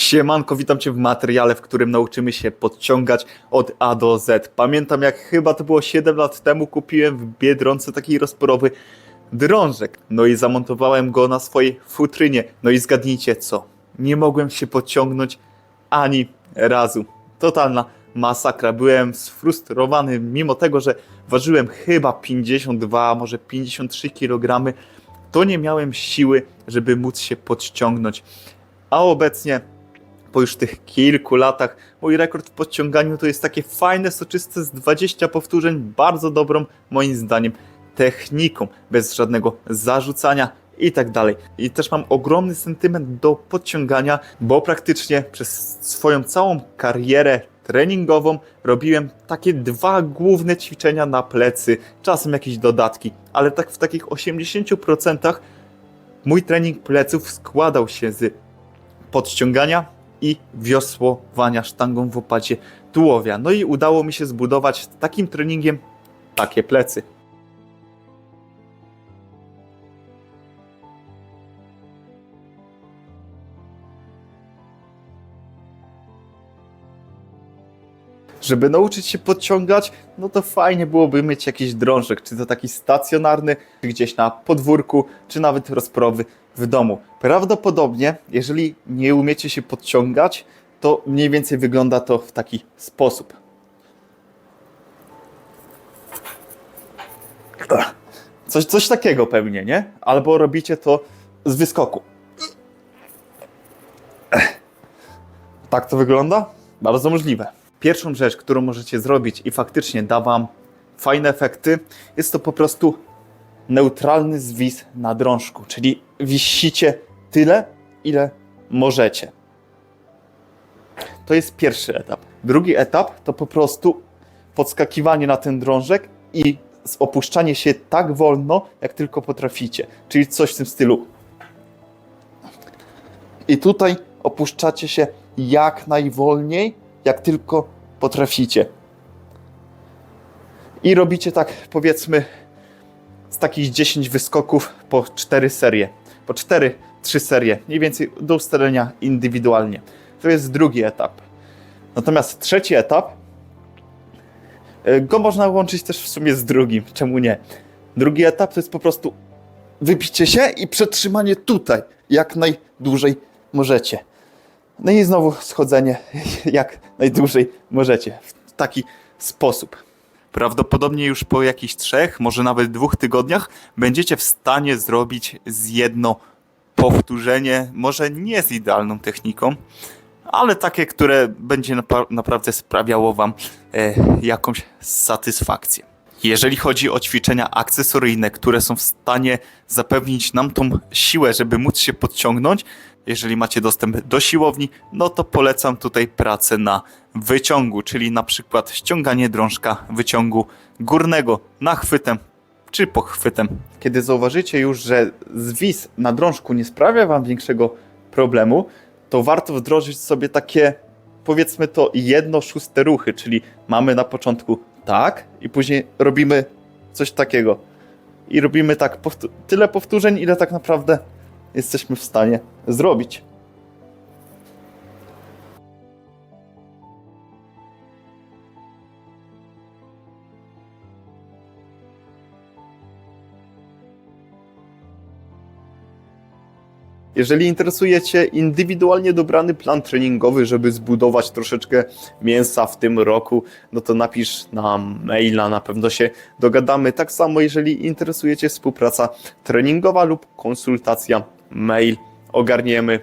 Siemanko, witam Cię w materiale, w którym nauczymy się podciągać od A do Z. Pamiętam jak chyba to było 7 lat temu kupiłem w Biedronce taki rozporowy drążek. No i zamontowałem go na swojej futrynie. No i zgadnijcie co? Nie mogłem się podciągnąć ani razu. Totalna masakra. Byłem sfrustrowany mimo tego, że ważyłem chyba 52, może 53 kg. To nie miałem siły, żeby móc się podciągnąć. A obecnie po już tych kilku latach mój rekord w podciąganiu to jest takie fajne, soczyste z 20 powtórzeń, bardzo dobrą moim zdaniem techniką, bez żadnego zarzucania i tak dalej. I też mam ogromny sentyment do podciągania, bo praktycznie przez swoją całą karierę treningową robiłem takie dwa główne ćwiczenia na plecy, czasem jakieś dodatki, ale tak w takich 80% mój trening pleców składał się z podciągania i wiosłowania sztangą w opacie tułowia. No i udało mi się zbudować takim treningiem takie plecy. Żeby nauczyć się podciągać, no to fajnie byłoby mieć jakiś drążek, czy to taki stacjonarny, czy gdzieś na podwórku, czy nawet rozporowy w domu. Prawdopodobnie, jeżeli nie umiecie się podciągać, to mniej więcej wygląda to w taki sposób. Coś, coś takiego pewnie, nie? Albo robicie to z wyskoku. Tak to wygląda? Bardzo możliwe. Pierwszą rzecz, którą możecie zrobić i faktycznie da Wam fajne efekty, jest to po prostu neutralny zwis na drążku, czyli wisicie tyle, ile możecie. To jest pierwszy etap. Drugi etap to po prostu podskakiwanie na ten drążek i opuszczanie się tak wolno, jak tylko potraficie. Czyli coś w tym stylu. I tutaj opuszczacie się jak najwolniej, jak tylko potraficie. I robicie tak, powiedzmy, z takich 10 wyskoków po 4 serie. Po 4, 3 serie, mniej więcej do ustalenia indywidualnie. To jest drugi etap. Natomiast trzeci etap, y, go można łączyć też w sumie z drugim, czemu nie? Drugi etap to jest po prostu wybicie się i przetrzymanie tutaj, jak najdłużej możecie. No i znowu schodzenie jak najdłużej możecie. W taki sposób. Prawdopodobnie już po jakichś trzech, może nawet dwóch tygodniach będziecie w stanie zrobić z jedno powtórzenie, może nie z idealną techniką, ale takie, które będzie napa- naprawdę sprawiało Wam e, jakąś satysfakcję. Jeżeli chodzi o ćwiczenia akcesoryjne, które są w stanie zapewnić nam tą siłę, żeby móc się podciągnąć, jeżeli macie dostęp do siłowni, no to polecam tutaj pracę na wyciągu, czyli na przykład ściąganie drążka wyciągu górnego nachwytem czy pochwytem. Kiedy zauważycie już, że zwis na drążku nie sprawia Wam większego problemu, to warto wdrożyć sobie takie, powiedzmy to, jedno szóste ruchy, czyli mamy na początku tak i później robimy coś takiego. I robimy tak tyle powtórzeń, ile tak naprawdę jesteśmy w stanie zrobić. Jeżeli interesuje Cię indywidualnie dobrany plan treningowy, żeby zbudować troszeczkę mięsa w tym roku, no to napisz na maila, na pewno się dogadamy. Tak samo, jeżeli interesuje Cię współpraca treningowa lub konsultacja, mail ogarniemy.